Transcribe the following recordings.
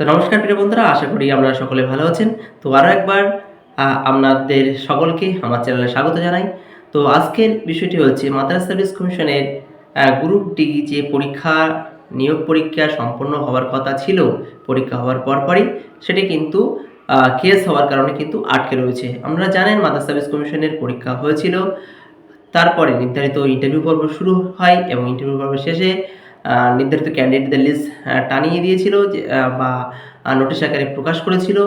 তো নমস্কার প্রিয় বন্ধুরা, আশা করি আপনারা সকলে ভালো আছেন। তো আরও একবার আপনাদের সকলকে আমার চ্যানেলে স্বাগত জানাই। তো আজকের বিষয়টি হচ্ছে, মাদ্রাস সার্ভিস কমিশনের গ্রুপ ডি যে পরীক্ষা, নিয়োগ পরীক্ষা সম্পন্ন হওয়ার কথা ছিল, পরীক্ষা হওয়ার পরপরই, সেটি কিন্তু কেস হওয়ার কারণে কিন্তু আটকে রয়েছে। আমরা জানেন, মাদ্রাস সার্ভিস কমিশনের পরীক্ষা হয়েছিল, তারপরে নির্ধারিত ইন্টারভিউ পর্ব শুরু হয় এবং ইন্টারভিউ পর্ব শেষে নির্ধারিত ক্যান্ডিডেটদের লিস্ট টানিয়ে দিয়েছিল বা নোটিশ আকারে প্রকাশ করেছিল।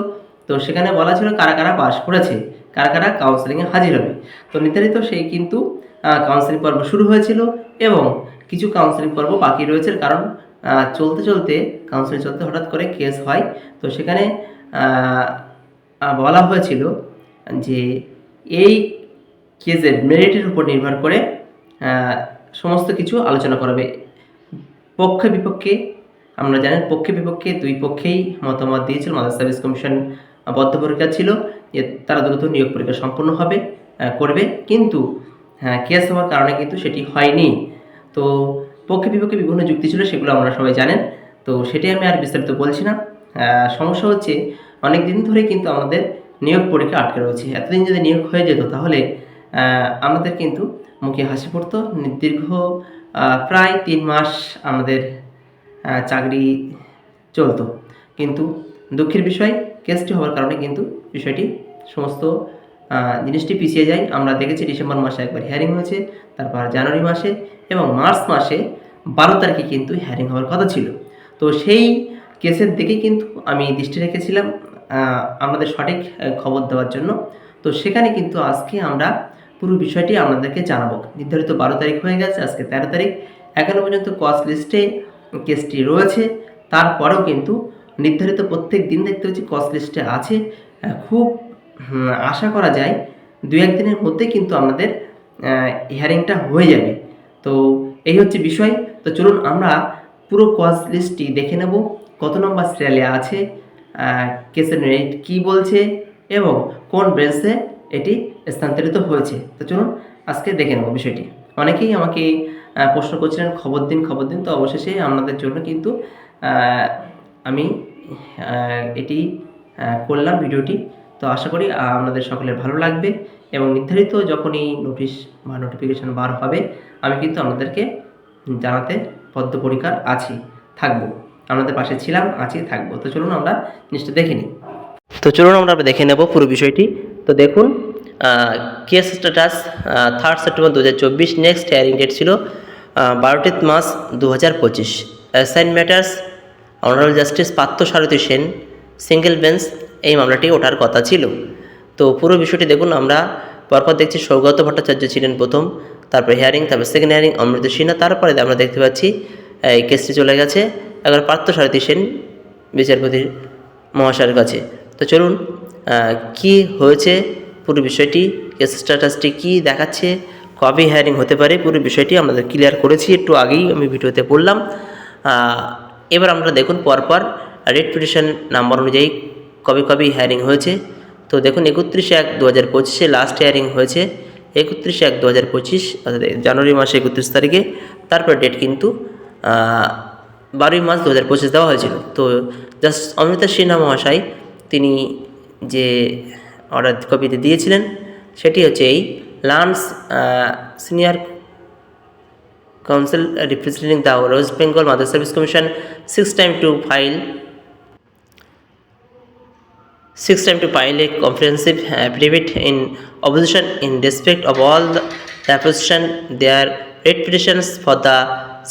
তো সেখানে বলা ছিল কারা কারা পাস করেছে, কারা কারা কাউন্সেলিংয়ে হাজির হবে। তো নির্ধারিত সেই কিন্তু কাউন্সেলিং পর্ব শুরু হয়েছিল এবং কিছু কাউন্সেলিং পর্ব বাকি রয়েছে কারণ চলতে চলতে কাউন্সেলিং চলতে হঠাৎ করে কেস হয়। তো সেখানে বলা হয়েছিল যে, এই কেসের মেরিটের উপর নির্ভর করে সমস্ত কিছু আলোচনা করাবে। পক্ষে বিপক্ষে, আমরা জানি পক্ষে বিপক্ষে দুই পক্ষেই মতামত দিয়েছিল, মাদার সার্ভিস কমিশন বদ্ধপরিকর ছিল যে তারা দ্রুত নিয়োগ পরীক্ষা সম্পন্ন হবে করবে। কিন্তু হ্যাঁ কেস হওয়ার কারণে কিন্তু সেটি হয়নি। তো পক্ষে বিপক্ষে বিভিন্ন যুক্তি ছিল, সেগুলো আমরা সবাই জানেন। তো সেটাই আমি আর বিস্তারিত বলছি না। সমস্যা হচ্ছে অনেক দিন ধরে কিন্তু আমাদের নিয়োগ পরীক্ষা আটকে রয়েছে। এতদিন যদি নিয়োগ হয়ে যেত তাহলে আমাদের কিন্তু মুখে হাসি পড়তো দীর্ঘ প্রায় তিন মাস আমাদের চাকরি চলতো। কিন্তু দুঃখের বিষয়, কেসটি হওয়ার কারণে কিন্তু বিষয়টি সমস্ত জিনিসটি পিছিয়ে যায়। আমরা দেখেছি ডিসেম্বর মাসে একবার হিয়ারিং হয়েছে, তারপর জানুয়ারি মাসে এবং মার্চ মাসে বারো তারিখে কিন্তু হিয়ারিং হওয়ার কথা ছিল। তো সেই কেসের দিকে কিন্তু আমি দৃষ্টি রেখেছিলাম আমাদের সঠিক খবর দেওয়ার জন্য। তো সেখানে কিন্তু আজকে আমরা পুরো বিষয়টি আপনাদেরকে জানাব। নির্ধারিত বারো তারিখ হয়ে গেছে, আজকে তেরো তারিখ। এখনও পর্যন্ত কস্ট লিস্টে কেসটি রয়েছে। তারপরেও কিন্তু নির্ধারিত প্রত্যেক দিন দেখতে পাচ্ছি কস্ট লিস্টে আছে। খুব আশা করা যায় দু একদিনের মধ্যে কিন্তু আমাদের হিয়ারিংটা হয়ে যাবে। তো এই হচ্ছে বিষয়। তো চলুন আমরা পুরো কস্ট লিস্টটি দেখে নেব। কত নম্বর সিরিয়ালে আছে কেসের রেট কী বলছে এবং কোন ব্রেঞ্চে এটি স্থানান্তরিত হয়েছে। তো চলুন আজকে দেখে নেব বিষয়টি। অনেকেই আমাকে প্রশ্ন করছিলেন, খবর দিন খবর দিন। তো অবশেষে আপনাদের জন্য কিন্তু আমি এটি করলাম ভিডিওটি। তো আশা করি আপনাদের সকলের ভালো লাগবে এবং নির্ধারিত যখনই নোটিশ বা নোটিফিকেশান বার হবে, আমি কিন্তু আপনাদেরকে জানাতে বদ্ধপরিকার আছি, থাকব। আপনাদের পাশে ছিলাম, আছি, থাকব। তো চলুন আমরা জিনিসটা দেখে নিই। তো চলুন আমরা দেখে নেব পুরো বিষয়টি। তো দেখুন কেস স্ট্যাটাস থার্ড সেপ্টেম্বর দু হাজার চব্বিশ নেক্সট হেয়ারিং ডেট ছিল বারোটি মাস দু হাজার পঁচিশ। Assign matters honourable justice Partha Sarathi Sen single bench এই মামলাটি ওঠার কথা ছিল। তো পুরো বিষয়টি দেখুন, আমরা পরপর দেখছি সৌগত ভট্টাচার্য ছিলেন প্রথম, তারপর হিয়ারিং তারপর সেকেন্ড হেয়ারিং অমৃত সিনহা, তারপরে আমরা দেখতে পাচ্ছি, এই কেসটি চলে গেছে। এবার পার্থ সারথী সেন, বিচারপতি মহাশয়ের কাছে। তো চলুন কি হয়েছে? পুরো বিষয়টি কেস স্ট্যাটাসটি কী দেখাচ্ছে? কবে হিয়ারিং হতে পারে? পুরো বিষয়টি আমাদের ক্লিয়ার করেছি, একটু আগেই আমি ভিডিওতে বললাম। এবার আমরা দেখুন, পরপর রেড পিটিশন নাম্বার অনুযায়ী কবে কবে হিয়ারিং হয়েছে। তো দেখুন, একত্রিশে এক দু হাজার পঁচিশে লাস্ট হিয়ারিং হয়েছে। একত্রিশে এক দু হাজার পঁচিশ, অর্থাৎ জানুয়ারি মাসে একত্রিশ তারিখে, তারপর ডেট কিন্তু বারোই মার্চ দু হাজার পঁচিশ দেওয়া হয়েছিল। তো জাস্ট অমৃতা সিনহা মহাশয় তিনি যে অর্ডার কপিতে দিয়েছিলেন, সেটি হচ্ছে এই learned senior counsel representing the West Bengal Madrasah service commission six time to file six time to file a comprehensive affidavit in opposition in respect of all the opposition their writ petitions for the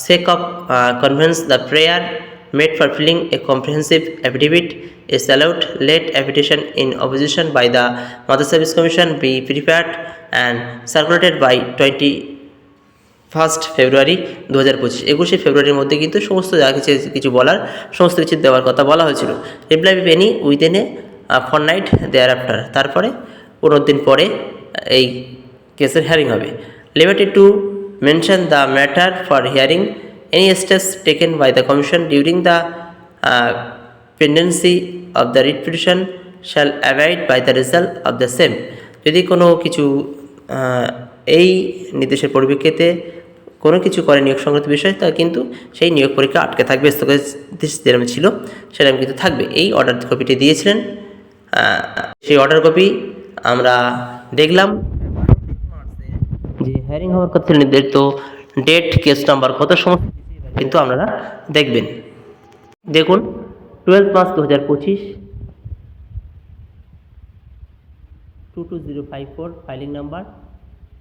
sake of convenience the prayer made for filling a comprehensive affidavit is allowed let application in opposition by the mother service commission be prepared and circulated by 20 first February দু হাজার পঁচিশ একুশে ফেব্রুয়ারির মধ্যে কিন্তু সমস্ত যা কিছু কিছু বলার, সমস্ত কিছু দেওয়ার কথা বলা হয়েছিল। Reply be if any within a fortnight thereafter তারপরে পনেরো দিন পরে এই কেসের হিয়ারিং হবে। Limited to mention the matter for hearing any steps taken by the commission during the pendency of the writ petition shall abide by the result of the same যদি কোনো কিছু এই নির্দেশের পরিপ্রেক্ষিতে কোনো কিছু করে নিয়োগ সংক্রান্ত বিষয়, তা কিন্তু সেই নিয়োগ পরীক্ষা আটকে থাকবে। স্থগিতাদেশ যেরকম ছিল, সেরকম কিন্তু থাকবে। এই অর্ডার কপিটি দিয়েছিলেন। সেই অর্ডার কপি আমরা দেখলাম। যে হ্যারিং হওয়ার কথা নির্ধারিত ডেট কেস নাম্বার কত সমস্ত কিন্তু আপনারা দেখবেন। দেখুন টুয়েলভ পাঁচ দু হাজার পঁচিশ। Two two zero five four filing number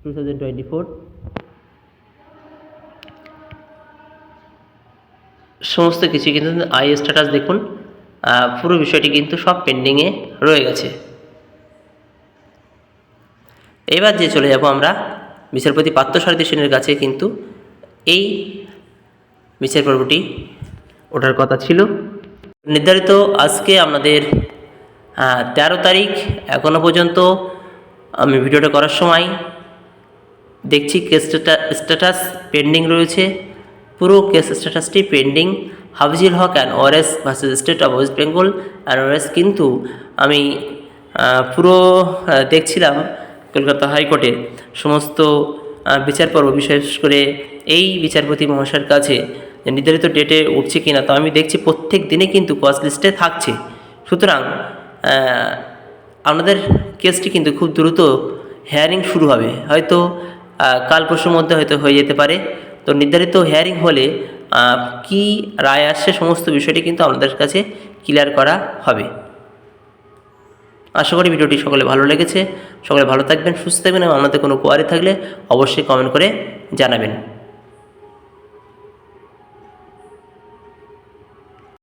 two thousand twenty four সমস্ত কিছু কিন্তু আই স্ট্যাটাস দেখুন পুরো বিষয়টি কিন্তু সব পেন্ডিংয়ে রয়ে গেছে। এবার যে চলে যাব আমরা, বিচারপতি পার্থসারথী সেনের কাছে কিন্তু এই বিচার পর্বটি। ওঠার কথা ছিল। নির্ধারিত আজকে আমাদের তেরো তারিখ এখনও পর্যন্ত আমি ভিডিওটা করার সময় দেখছি কেস স্ট্যাটাস পেন্ডিং রয়েছে। পুরো case স্ট্যাটাসটি pending Hafizul Haque and ORS versus state of West Bengal and ORS কিন্তু আমি পুরো দেখছিলাম কলকাতা হাইকোর্টে সমস্ত বিচার পর্ব বিশেষ করে এই বিচারপতি মহাশয়ের কাছে। যে নির্ধারিত ডেটে উঠছে কিনা, তো আমি দেখছি প্রত্যেক দিনে কিন্তু কজ লিস্টে থাকছে। সুতরাং আপনাদের কেসটি কিন্তু খুব দ্রুত হেয়ারিং শুরু হবে। হয়তো কাল পরশুর মধ্যে হয়তো হয়ে যেতে পারে। তো নির্ধারিত হেয়ারিং হলে কি রায় আসছে সমস্ত বিষয়টি কিন্তু আপনাদের কাছে ক্লিয়ার করা হবে। আশা করি ভিডিওটি সকলে ভালো লেগেছে। সকলে ভালো থাকবেন, সুস্থ থাকবেন এবং আপনাদের কোনো কোয়ারি থাকলে অবশ্যই কমেন্ট করে জানাবেন।